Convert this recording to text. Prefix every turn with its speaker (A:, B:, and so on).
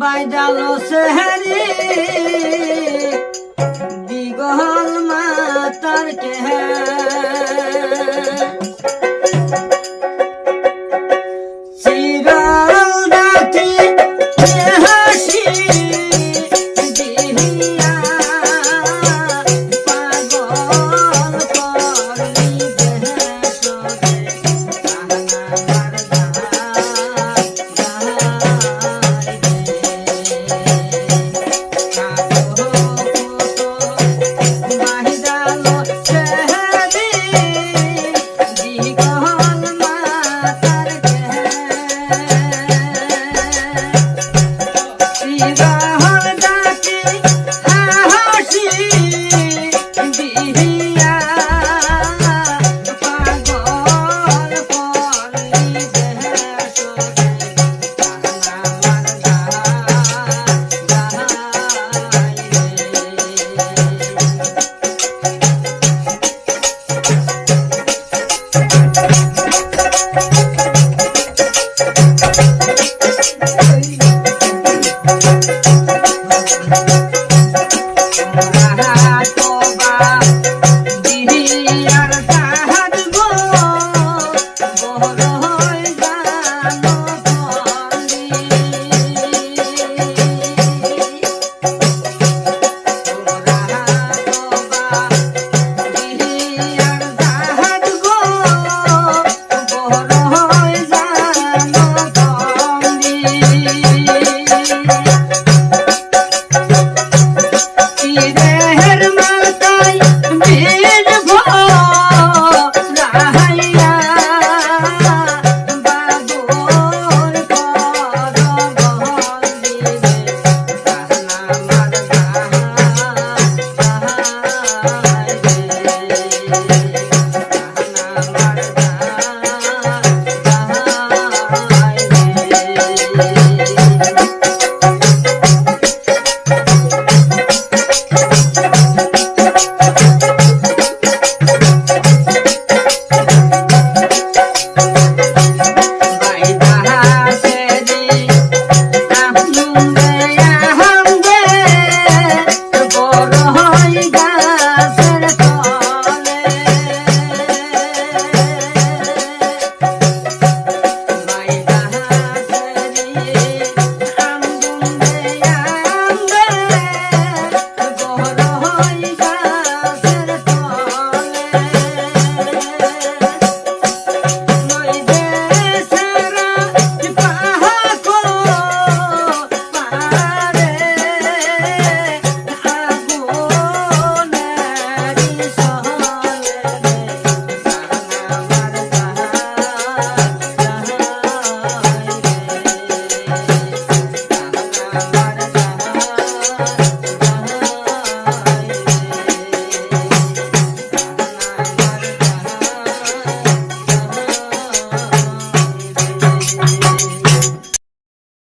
A: বাইদালো সেহারি দিগল মাতার কে চিরদাতি হাসি vida. Thank you. Ai, me you. Thank.